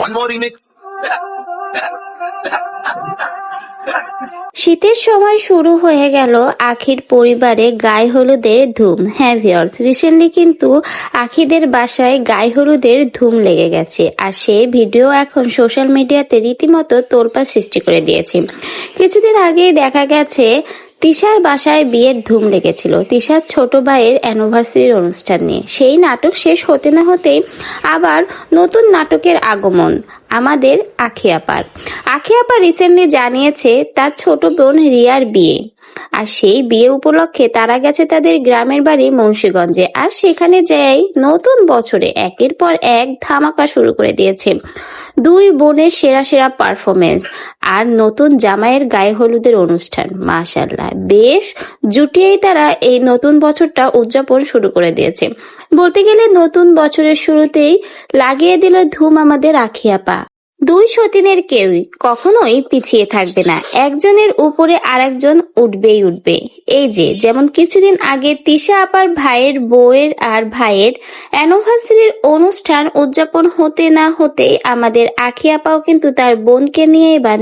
One more remix. শীতের সময় শুরু হয়ে গেল আখির পরিবারে গায়ে হলুদের ধুম হ্যাঁ ভিওর্স রিসেন্টলি কিন্তু আখিদের বাসায় গায়ে হলুদের ধুম লেগে গেছে আর সেই ভিডিও এখন সোশ্যাল মিডিয়াতে রীতিমতো তোলপা সৃষ্টি করে দিয়েছে কিছুদিন আগেই দেখা গেছে তিশার বাসায় বিয়ের ধুম লেগেছিল। তিশার ছোট ভাইয়ের অ্যানিভার্সারির অনুষ্ঠান নিয়ে। সেই নাটক শেষ হতে না হতেই আবার নতুন নাটকের আগমন আমাদের আখিয়াপার। আখিয়াপা রিসেন্টলি জানিয়েছে তার ছোট বোন রিয়ার বিয়ে। আর সেই বিয়ে উপলক্ষে তারা গেছে তাদের গ্রামের বাড়ি মুন্সীগঞ্জে। আর সেখানে যাই নতুন বছরে একের পর এক ধামাকা শুরু করে দিয়েছে। দুই বোনের সেরা সেরা পারফরমেন্স আর নতুন জামাইয়ের গায়ে হলুদের অনুষ্ঠান। মাশাল্লাহ বেশ জুটিয়েই তারা এই নতুন বছরটা উদযাপন শুরু করে দিয়েছে। বলতে গেলে নতুন বছরের শুরুতেই লাগিয়ে দিল ধুম আমাদের আখিয়াপা দুই সতীনের কেউই কখনোই পিছিয়ে থাকবে না। একজনের উপরে আরেকজন উঠবেই উঠবে। এই যে, যেমন কিছুদিন আগে তিশা আপার ভাইয়ের বউয়ের আর ভাইয়ের অ্যানোভার্সারির অনুষ্ঠান উদযাপন হতে না হতেই আমাদের আখি আপাও কিন্তু তার বোনকে নিয়ে এবার